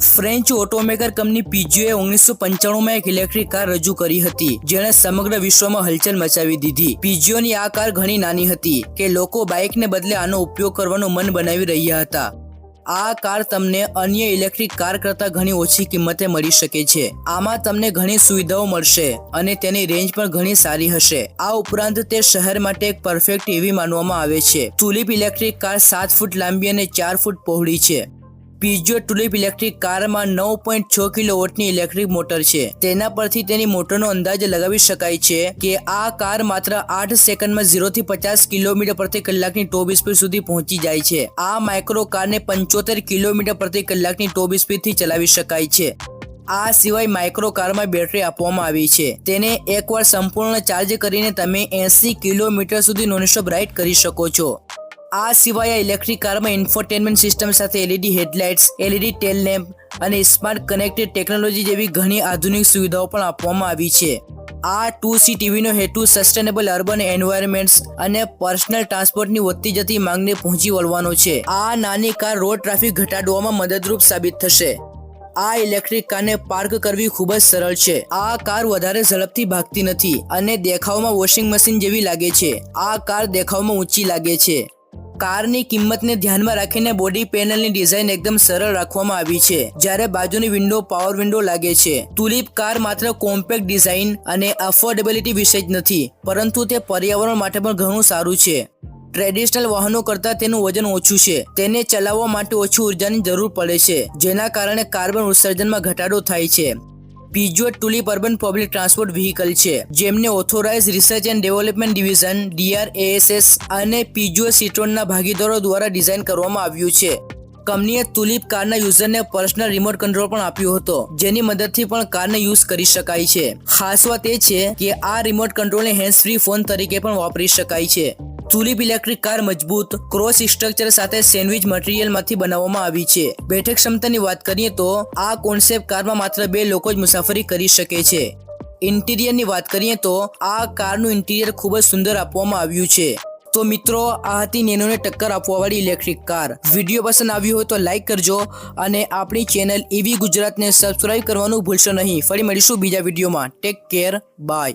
French automaker company પીજીઓએ ઓગણીસો પંચાણુંમાં એક electric car રજૂ કરી હતી, જેણે સમગ્ર વિશ્વમાં હલચલ મચાવી દીધી. પીજીઓની આ કાર ઘણી નાની હતી, કે લોકો બાઇકને બદલે આનો ઉપયોગ કરવાનું મન બનાવી રહ્યા હતા. આ કાર તમને અન્ય ઇલેક્ટ્રિક કાર કરતાં ઘણી ઓછી કિંમતે મળી શકે છે. આમાં તમને ઘણી સુવિધાઓ મળશે, અને તેની રેન્જ પણ ઘણી સારી હશે. આ ઉપરાંત તે શહેર માટે એક પરફેક્ટ એવી માનવામાં આવે છે. તુલિપ ઇલેક્ટ્રિક કાર સાત ફૂટ લાંબી અને ચાર ફૂટ પહોળી છે. પીજો ટુલિપ ઇલેક્ટ્રિક કારમાં નવ પોઈન્ટ છ કિલો વોટની ઇલેક્ટ્રિક મોટર છે. તેના પરથી તેની મોટરનો અંદાજ લગાવી શકાય છે કે આ કાર માત્ર આઠ સેકન્ડમાં ઝીરો થી પચાસ કિલોમીટર પ્રતિ કલાકની ટોપ સ્પીડ સુધી પહોંચી જાય છે. આ માઇક્રો કારને પંચોતેર કિલોમીટર પ્રતિ કલાકની ટોપ સ્પીડથી ચલાવી શકાય છે. આ સિવાય માઇક્રો કારમાં બેટરી આપવામાં આવી છે. તેને એકવાર સંપૂર્ણ ચાર્જ કરીને તમે એસી કિલોમીટર સુધી નોનસ્ટોપ રાઇડ કરી શકો છો. આ સિવાય ઇલેક્ટ્રિક કારમાં ઇન્ફોટેનમેન્ટ સિસ્ટમ સાથે LED headlights, LED tail lamp અને સ્માર્ટ કનેક્ટેડ ટેકનોલોજી જેવી ઘણી આધુનિક સુવિધાઓ પણ આપવામાં આવી છે. આ ટુ સી ટીવીનો હેતુ સસ્ટેનેબલ અર્બન એન્વાયરમેન્ટ્સ અને પર્સનલ ટ્રાન્સપોર્ટની વધતી જતી માંગને પહોંચી વળવાનો છે. આ નાની કાર રોડ ટ્રાફિક ઘટાડવામાં મદદરૂપ સાબિત થશે. આ ઇલેક્ટ્રિક કારને પાર્ક કરવી ખૂબ જ સરળ છે. આ કાર વધારે ઝડપથી ભાગતી નથી અને દેખાવમાં વોશિંગ મશીન જેવી લાગે છે. આ કાર દેખાવમાં ઊંચી લાગે છે. કારની કિંમતને ધ્યાનમાં રાખીને બોડી પેનલની ડિઝાઇન એકદમ સરળ રાખવામાં આવી છે. જ્યારે બાજુની વિન્ડો પાવર વિન્ડો લાગે છે. તુલિપ કાર માત્ર કોમ્પેક્ટ ડિઝાઇન અને અફોર્ડેબિલિટી વિશે જ નથી, પરંતુ તે પર્યાવરણ માટે પણ ઘણું સારું છે. ટ્રેડિશનલ વાહનો કરતાં તેનું વજન ઓછું છે. તેને ચલાવવા માટે ઓછી ઉર્જાની જરૂર પડે છે, જેના કારણે કાર્બન ઉત્સર્જનમાં ઘટાડો થાય છે. Peugeot Tulip urban public transport vehicle છે, જેમને authorise research and development division DRASS અને પીજો સિટ્રોનના ભાગીદારો દ્વારા ડિઝાઇન કરવામાં આવ્યું છે. કંપનીએ તુલિપ કારના યુઝરને પર્સનલ રિમોટ કંટ્રોલ પણ આપ્યો હતો, જેની મદદથી પણ કારને યુઝ કરી શકાય છે. ખાસ વાત એ છે કે આ રિમોટ કંટ્રોલને હેન્ડ ફ્રી ફોન તરીકે પણ વાપરી શકાય છે. તુલિપ ઇલેક્ટ્રિક કાર મજબૂત, ક્રોસ સ્ટ્રક્ચર સાથે સેન્ડવિચ મટીરિયલમાંથી બનાવવામાં આવી છે. બેઠક ક્ષમતાની વાત કરીએ તો, આ કોન્સેપ્ટ કારમાં માત્ર બે લોકો જ મુસાફરી કરી શકે છે. ઇન્ટિરિયરની વાત કરીએ તો, આ કારનું ઇન્ટિરિયર ખૂબ જ સુંદર આપવામાં આવ્યું છે. તો મિત્રો, આ હતી નેનોને ટક્કર આપવાવાળી ઇલેક્ટ્રિક કાર. વીડિયો પસંદ આવ્યો હોય તો લાઇક કરજો અને આપણી ચેનલ એવી ગુજરાતને સબસ્ક્રાઇબ કરવાનું ભૂલશો નહીં. ફરી મળીશું બીજા વિડીયોમાં. Take care. બાય.